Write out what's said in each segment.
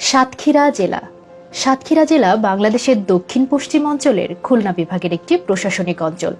সাতক্ষীরা জেলা। সাতক্ষীরা জেলা বাংলাদেশের দক্ষিণ পশ্চিম অঞ্চলের খুলনা বিভাগের একটি প্রশাসনিক অঞ্চল।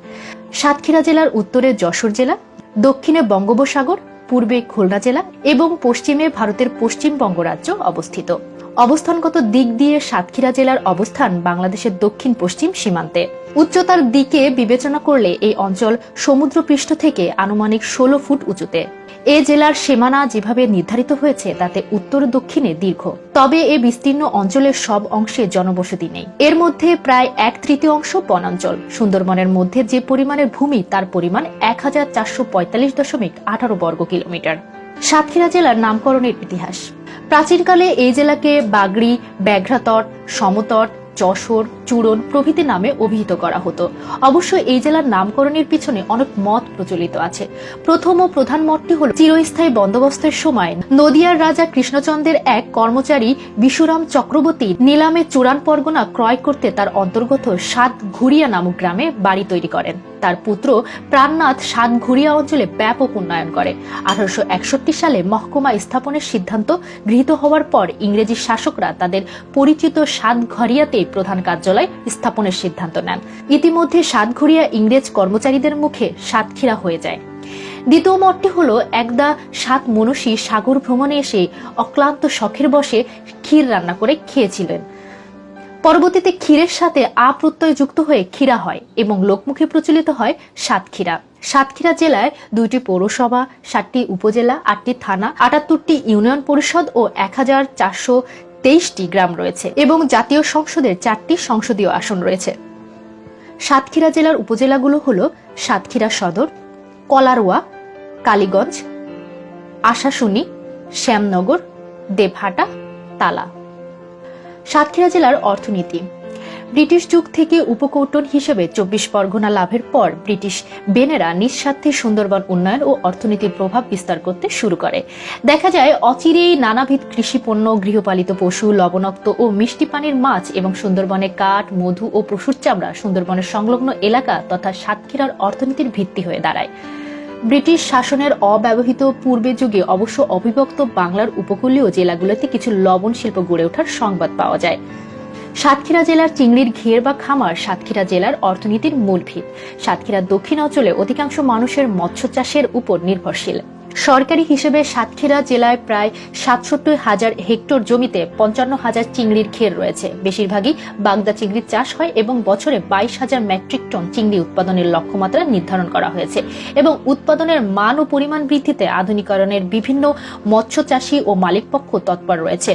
সাতক্ষীরা জেলার উত্তরে যশোর জেলা, দক্ষিণে বঙ্গোপসাগর, পূর্বে খুলনা জেলা এবং পশ্চিমে ভারতের পশ্চিমবঙ্গ রাজ্য অবস্থিত। অবস্থানগত দিক দিয়ে সাতক্ষীরা জেলার অবস্থান বাংলাদেশের দক্ষিণ পশ্চিম সীমান্তে। উচ্চতার দিকে বিবেচনা করলে এই অঞ্চল সমুদ্রপৃষ্ঠ থেকে আনুমানিক ষোলো ফুট উঁচুতে। এ জেলার সীমানা যেভাবে নির্ধারিত হয়েছে, তাতে উত্তর দক্ষিণে দীর্ঘ। তবে এ বিস্তীর্ণ অঞ্চলের সব অংশে জনবসতি নেই। এর মধ্যে প্রায় এক তৃতীয় অংশ বনাঞ্চল। সুন্দরবনের মধ্যে যে পরিমাণের ভূমি, তার পরিমাণ এক হাজার চারশো পঁয়তাল্লিশ দশমিক আঠারো বর্গ কিলোমিটার। সাতক্ষীরা জেলার নামকরণের ইতিহাস। প্রাচীনকালে এই জেলাকে বাগড়ি, ব্যাঘ্রাতট, সমতট, যশোর, চূড়ন প্রভৃতি নামে অভিহিত করা হতো। অবশ্য এই জেলার নামকরণের পিছনে অনেক মত প্রচলিত আছে। প্রথম ও প্রধান মতটি হল চিরস্থায়ী বন্দোবস্তের সময়। নদিয়ার রাজা কৃষ্ণচন্দ্রের এক কর্মচারী বিশুরাম চক্রবর্তী নিলামে চূড়ান পরগনা ক্রয় করতে তার অন্তর্গত সাত ঘুরিয়া নামক গ্রামে বাড়ি তৈরি করেন। তার পুত্র প্রাণনাথ সাত ঘুরিয়া অঞ্চলে ব্যাপক উন্নয়ন করে। আঠারোশো একষট্টি সালে মহকুমা স্থাপনের সিদ্ধান্ত গৃহীত হওয়ার পর ইংরেজি শাসকরা তাদের পরিচিত সাত ঘরিয়াতেই প্রধান কার্যালয় স্থাপনের সিদ্ধান্ত নেন। ইতিমধ্যে সাতঘরিয়া ইংরেজ কর্মচারীদের মুখে সাতক্ষীরা হয়ে যায়। দ্বিতীয় মতটি হল একদা সাত মনসী সাগর ভ্রমণে এসে অক্লান্ত শখের বসে ক্ষীর রান্না করে খেয়েছিলেন। পরবর্তীতে ক্ষীরের সাথে আ প্রত্যয় যুক্ত হয়ে ক্ষীরা হয় এবং লোকমুখে প্রচলিত হয় সাতক্ষীরা সাতক্ষীরা জেলায় দুইটি পৌরসভা, সাতটি উপজেলা, আটটি থানা, আটাত্তরটি ইউনিয়ন পরিষদ ও এক হাজার চারশো তেইশটি গ্রাম রয়েছে এবং জাতীয় সংসদের চারটি সংসদীয় আসন রয়েছে। সাতক্ষীরা জেলার উপজেলাগুলো হল সাতক্ষীরা সদর, কলারোয়া, কালীগঞ্জ, আশাশুনি, শ্যামনগর, দেবহাটা, তালা। সাতক্ষীরা জেলার অর্থনীতি। ব্রিটিশ যুগ থেকে উপকৌটন হিসেবে চব্বিশ পরগনা লাভের পর ব্রিটিশ বেনেরা নিঃস্বার্থে সুন্দরবন উন্নয়ন ও অর্থনীতির প্রভাব বিস্তার করতে শুরু করে। দেখা যায়, অচিরেই নানাবিধ কৃষিপণ্য, গৃহপালিত পশু, লবণাক্ত ও মিষ্টি পানির মাছ এবং সুন্দরবনে কাঠ, মধু ও পশুর চামড়া সুন্দরবনের সংলগ্ন এলাকা তথা সাতক্ষীরার অর্থনীতির ভিত্তি হয়ে দাঁড়ায়। ব্রিটিশ শাসনের অব্যবহৃত পূর্বে যুগে অবশ্য অবিভক্ত বাংলার উপকূলীয় জেলাগুলোতে কিছু লবণ শিল্প গড়ে ওঠার সংবাদ পাওয়া যায়। সাতক্ষীরা জেলার চিংড়ির ঘের বা খামার সাতক্ষীরা জেলার অর্থনীতির মূল ভিত। সাতক্ষীরা দক্ষিণ অঞ্চলে অধিকাংশ মানুষের মৎস্য চাষের উপর নির্ভরশীল। সরকারি হিসেবে সাতক্ষীরা জেলায় প্রায় সাতষট্টি হাজার হেক্টর জমিতে পঞ্চান্ন হাজার চিংড়ির খের রয়েছে। বেশিরভাগই বাগদা চিংড়ির চাষ হয় এবং বছরে বাইশ হাজার মেট্রিক টন চিংড়ি উৎপাদনের লক্ষ্যমাত্রা নির্ধারণ করা হয়েছে এবং উৎপাদনের মান ও পরিমাণ বৃদ্ধিতে আধুনিকরণের বিভিন্ন মৎস্য চাষী ও মালিকপক্ষ তৎপর রয়েছে।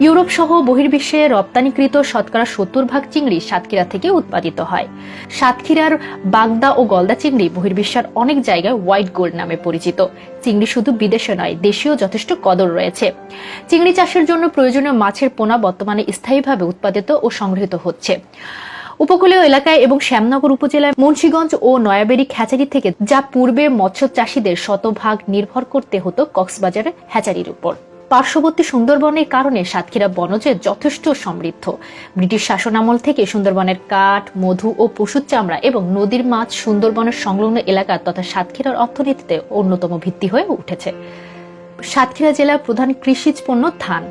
ইউরোপ সহ বহির্বিশ্বে রপ্তানিকৃত শতকরা সত্তর ভাগ চিংড়ি সাতক্ষীরা থেকে উৎপাদিত হয়। সাতক্ষীরার বাগদা ও গলদা চিংড়ি বহির্বিশ্বের অনেক জায়গায় হোয়াইট গোল্ড নামে পরিচিত। চিংড়ি শুধু বিদেশে নয়, দেশেও যথেষ্ট কদর রয়েছে। চিংড়ি চাষের জন্য প্রয়োজনীয় মাছের পোনা বর্তমানে স্থায়ীভাবে উৎপাদিত ও সংগৃহীত হচ্ছে। উপকূলীয় এলাকায় এবং শ্যামনগর উপজেলায় মুন্সীগঞ্জ ও নয়াবেড়ি হ্যাচারি থেকে যা পূর্বে মৎস্য চাষীদের শতভাগ নির্ভর করতে হতো কক্সবাজারের হ্যাচারির উপর। পার্শ্ববর্তী সুন্দরবনের কারণে সাতক্ষীরা বনজে যথেষ্ট সমৃদ্ধ। ব্রিটিশ শাসনামল থেকে সুন্দরবনের কাঠ, মধু ও পশুর চামড়া এবং নদীর মাছ সুন্দরবনের সংলগ্ন এলাকা তথা সাতক্ষীরার অর্থনীতিতে অন্যতম ভিত্তি হয়ে উঠেছে। সাতক্ষীরা জেলার প্রধান কৃষিজ পণ্য ধান।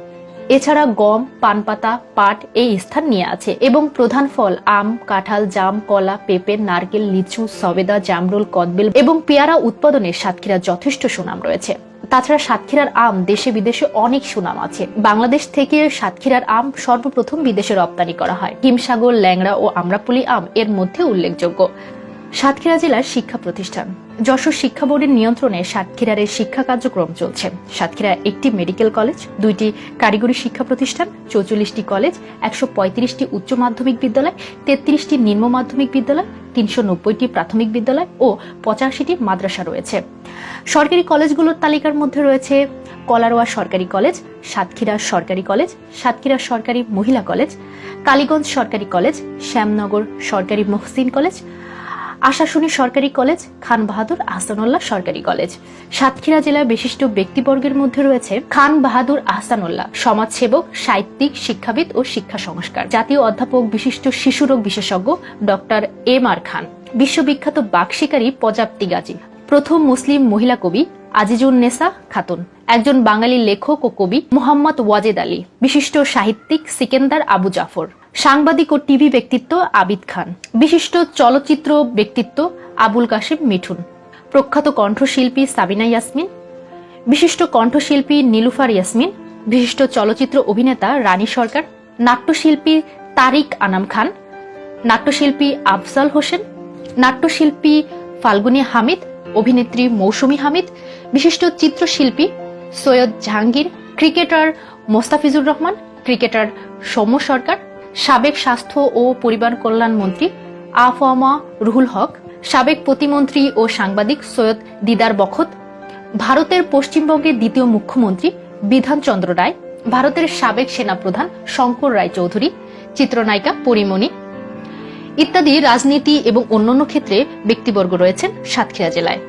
এছাড়া গম, পানপাতা, পাট এই স্থান নিয়ে আছে এবং প্রধান ফল আম, কাঁঠাল, জাম, কলা, পেঁপে, নারকেল, লিচু, সবেদা, জামরুল, কদবেল এবং পেয়ারা উৎপাদনে সাতক্ষীরা যথেষ্ট সুনাম রয়েছে। তাছাড়া সাতক্ষীরার আম দেশে বিদেশে অনেক সুনাম আছে। বাংলাদেশ থেকে সাতক্ষীরার আম সর্বপ্রথম বিদেশে রপ্তানি করা হয়। হিমসাগর, ল্যাংড়া ও আমরাপুলি আম এর মধ্যে উল্লেখযোগ্য। সাতক্ষীরা জেলার শিক্ষা প্রতিষ্ঠান। যশোর শিক্ষা বোর্ডের নিয়ন্ত্রণে সাতক্ষীরার শিক্ষা কার্যক্রম চলছে। সাতক্ষীরা একটি মেডিকেল কলেজ, দুইটি কারিগরি শিক্ষা প্রতিষ্ঠান, চৌচল্লিশটি কলেজ, একশো পঁয়ত্রিশটি উচ্চ মাধ্যমিক বিদ্যালয়, তেত্রিশটি নিম্ন মাধ্যমিক বিদ্যালয় তিনশো নব্বইটি প্রাথমিক বিদ্যালয় ও পঁচাশিটি মাদ্রাসা রয়েছে। সরকারি কলেজগুলোর তালিকার মধ্যে রয়েছে কলারোয়া সরকারি কলেজ, সাতক্ষীরা সরকারি কলেজ, সাতক্ষীরা সরকারি মহিলা কলেজ, কালীগঞ্জ সরকারি কলেজ, শ্যামনগর সরকারি মহসিন কলেজ আশাশুনি সরকারি কলেজ, খান বাহাদুর আহসানুল্লাহ সরকারি কলেজ। সাতক্ষীরা জেলার বিশিষ্ট ব্যক্তিবর্গের মধ্যে রয়েছে খান বাহাদুর আহসানুল্লাহ সমাজসেবক, সাহিত্যিক, শিক্ষাবিদ ও শিক্ষা সংস্কার। জাতীয় অধ্যাপক, বিশিষ্ট শিশুরোগ বিশেষজ্ঞ ডক্টর এম আর খান। বিশ্ববিখ্যাত বাঘ শিকারী পজাপ্তি গাজী। প্রথম মুসলিম মহিলা কবি আজিজুন নেসা খাতুন। একজন বাঙালি লেখক ও কবি মোহাম্মদ ওয়াজেদ আলী। বিশিষ্ট সাহিত্যিক সিকেন্দার আবু জাফর। সাংবাদিক ও টিভি ব্যক্তিত্ব আবিদ খান। বিশিষ্ট চলচ্চিত্র ব্যক্তিত্ব আবুল কাশেম মিঠুন। প্রখ্যাত কণ্ঠশিল্পী সাবিনা ইয়াসমিন। বিশিষ্ট কণ্ঠশিল্পী নীলুফার ইয়াসমিন। বিশিষ্ট চলচ্চিত্র অভিনেতা রানী সরকার। নাট্যশিল্পী তারিক আনাম খান। নাট্যশিল্পী আফজাল হোসেন। নাট্যশিল্পী ফাল্গুনী হামিদ। অভিনেত্রী মৌসুমী হামিদ। বিশিষ্ট চিত্রশিল্পী সৈয়দ জাহাঙ্গীর। ক্রিকেটার মোস্তাফিজুর রহমান। ক্রিকেটার সৌম্য সরকার। সাবেক স্বাস্থ্য ও পরিবার কল্যাণ মন্ত্রী আফওয়ামা রুহুল হক, সাবেক প্রতিমন্ত্রী ও সাংবাদিক সৈয়দ দিদার বখত, ভারতের পশ্চিমবঙ্গের দ্বিতীয় মুখ্যমন্ত্রী বিধানচন্দ্র রায়, ভারতের সাবেক সেনাপ্রধান শঙ্কর রায় চৌধুরী, চিত্রনায়িকা পরিমণি ইত্যাদি রাজনীতি এবং অন্যান্য ক্ষেত্রে ব্যক্তিবর্গ রয়েছেন সাতক্ষীরা জেলায়।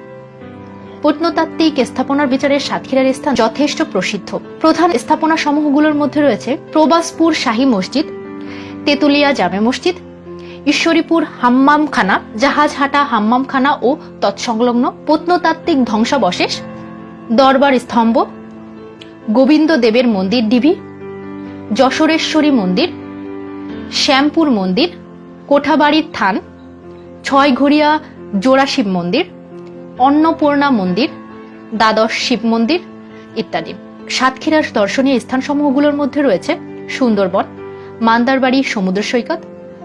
প্রত্নতাত্ত্বিক স্থাপনার বিচারে সাতক্ষীরার স্থান যথেষ্ট প্রসিদ্ধ। প্রধান স্থাপনা সমূহগুলোর মধ্যে রয়েছে প্রবাসপুর শাহী মসজিদ তেতুলিয়া জামে মসজিদ, ঈশ্বরীপুর হাম্মামখানা জাহাজহাটা হাম্মামখানা ও তৎসংলগ্ন প্রত্নতাত্ত্বিক ধ্বংসাবশেষ, দরবার স্তম্ভ, গোবিন্দ দেবের মন্দির ডিবি, যশোরেশ্বরী মন্দির, শ্যামপুর মন্দির কোঠাবাড়ির থান, ছয়ঘড়িয়া জোড়া শিব মন্দির, অন্নপূর্ণা মন্দির, দ্বাদশ শিব মন্দির ইত্যাদি। সাতক্ষীরার দর্শনীয় স্থানসমূহগুলোর মধ্যে রয়েছে সুন্দরবন মান্দারবাড়ি সমুদ্র সৈকত,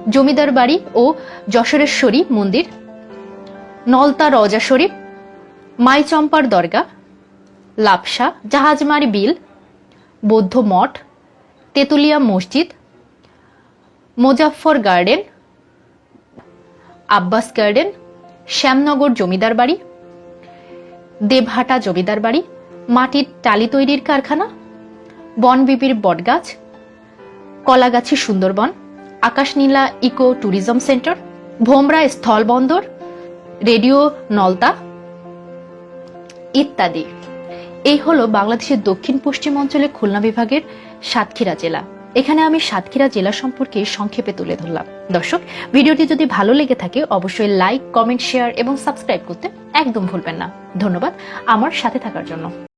জমিদার বাড়ি ও যশোরেশ্বরী মন্দির, নলতা রজা শরীফ, মাইচম্পার দরগা লাপসা জাহাজমারি বিল, বৌদ্ধ মঠ, তেতুলিয়া মসজিদ, মোজাফফর গার্ডেন, আব্বাস গার্ডেন, শ্যামনগর জমিদার বাড়ি, দেবহাটা জমিদার বাড়ি, মাটির টালি তৈরির কারখানা বনবিপির বটগাছ Kalagachhi Sundarban, Akashnila eco tourism centre, Bhomra স্থলবন্দর রেডিও নলতা ইত্যাদি। এই হলো বাংলাদেশের দক্ষিণ পশ্চিম অঞ্চলে খুলনা বিভাগের সাতক্ষীরা জেলা। এখানে আমি সাতক্ষীরা জেলা সম্পর্কে সংক্ষেপে তুলে ধরলাম। দর্শক, ভিডিওটি যদি ভালো লেগে থাকে, অবশ্যই লাইক, কমেন্ট, শেয়ার এবং সাবস্ক্রাইব করতে একদম ভুলবেন না। ধন্যবাদ আমার সাথে থাকার জন্য।